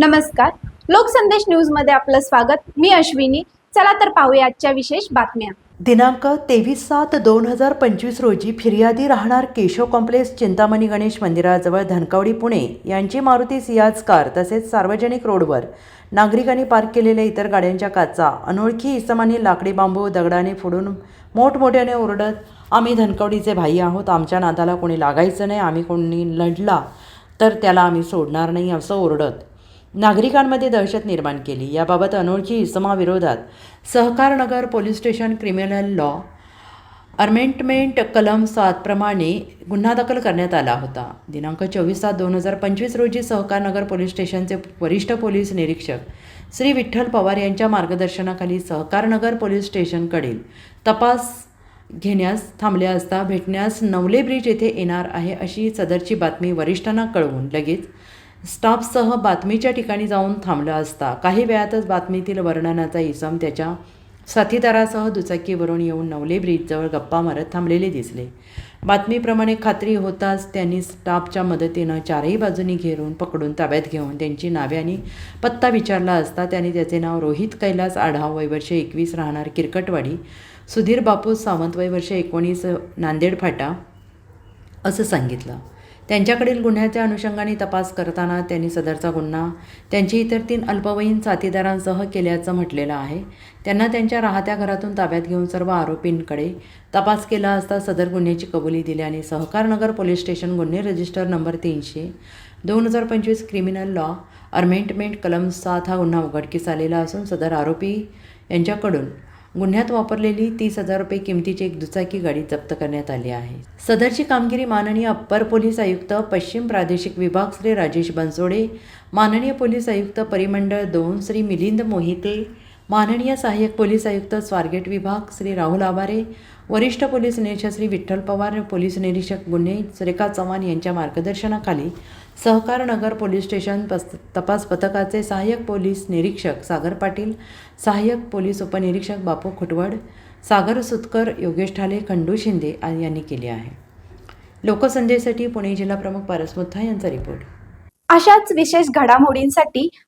नमस्कार. लोकसंदेश न्यूजमध्ये आपलं स्वागत. मी अश्विनी. चला तर पाहूया आजच्या विशेष बातम्या. दिनांक तेवीस सात दोन हजार पंचवीस रोजी फिर्यादी राहणार केशव कॉम्प्लेक्स चिंतामणी गणेश मंदिराजवळ धनकवडी पुणे यांची मारुती सियाज कार तसेच सार्वजनिक रोडवर नागरिकांनी पार्क केलेल्या इतर गाड्यांच्या काचा अनोळखी इसमानी लाकडी बांबू दगडाने फोडून मोठमोठ्याने ओरडत आम्ही धनकवडीचे भाई आहोत आमच्या नादाला कोणी लागायचं नाही आम्ही कोणी लढला तर त्याला आम्ही सोडणार नाही असं ओरडत. नागरिकांमध्ये दहशत निर्माण केली. याबाबत अनोळखी इसमाविरोधात Sahakarnagar police station criminal law amendment कलम सातप्रमाणे गुन्हा दाखल करण्यात आला होता. दिनांक चोवीस सात दोन हजार पंचवीस रोजी सहकारनगर पोलीस स्टेशनचे वरिष्ठ पोलीस निरीक्षक श्री विठ्ठल पवार यांच्या मार्गदर्शनाखाली सहकारनगर पोलीस स्टेशनकडील तपास घेण्यास थांबले असता भेटण्यास नवले ब्रिज येथे येणार आहे अशी सदरची बातमी वरिष्ठांना कळवून लगेच स्टाफसह बातमीच्या ठिकाणी जाऊन थांबला असता काही वेळातच बातमीतील वर्णनाचा इसम त्याच्या साथीदारासह दुचाकीवरून येऊन नवले ब्रिजजवळ गप्पा मारत थांबलेले दिसले. बातमीप्रमाणे खात्री होताच त्यांनी स्टाफच्या मदतीनं चारही बाजूनी घेरून पकडून ताब्यात घेऊन त्यांची नावे आणि पत्ता विचारला असता त्याने त्याचे नाव रोहित कैलास आढाव वय वर्ष एकवीस राहणार किरकटवाडी सुधीर बापू सावंत वय वर्ष एकोणीस नांदेड फाटा असं सांगितलं. त्यांच्याकडील गुन्ह्याच्या अनुषंगाने तपास करताना त्यांनी सदरचा गुन्हा त्यांची इतर तीन अल्पवयीन साथीदारांसह केल्याचं म्हटलेलं आहे. त्यांना त्यांच्या राहत्या घरातून ताब्यात घेऊन सर्व आरोपींकडे तपास केला असता सदर गुन्ह्याची कबुली दिल्याने सहकारनगर पोलीस स्टेशन गुन्हे रजिस्टर नंबर तीनशे दोन हजार पंचवीस क्रिमिनल लॉ अर्मेंटमेंट कलम सात हा गुन्हा उघडकीस आलेला असून सदर आरोपी यांच्याकडून गुन्ह्यात वापरलेली तीस हजार रुपये किमतीची एक दुचाकी गाडी जप्त करण्यात आली आहे. सदरची कामगिरी माननीय अप्पर पोलीस आयुक्त पश्चिम प्रादेशिक विभाग श्री राजेश बनसोडे माननीय पोलीस आयुक्त परिमंडळ दोन श्री मिलिंद मोहिते माननीय सहाय्यक पोलीस आयुक्त स्वारगेट विभाग श्री राहुल आवारे वरिष्ठ पोलीस निरीक्षक श्री विठ्ठल पवार पोलीस निरीक्षक गुन्हे सुरेखा चव्हाण यांच्या मार्गदर्शनाखाली सहकार नगर पोलीस स्टेशन पस तपास पथकाचे सहाय्यक पोलीस निरीक्षक सागर पाटील सहाय्यक पोलीस उपनिरीक्षक बापू खुटवड सागर सुतकर योगेश ठाले खंडू शिंदे यांनी केले आहे. लोकसंदेसाठी पुणे जिल्हा प्रमुख पारस मुथा यांचा रिपोर्ट अशाच विशेष घडामोडींसाठी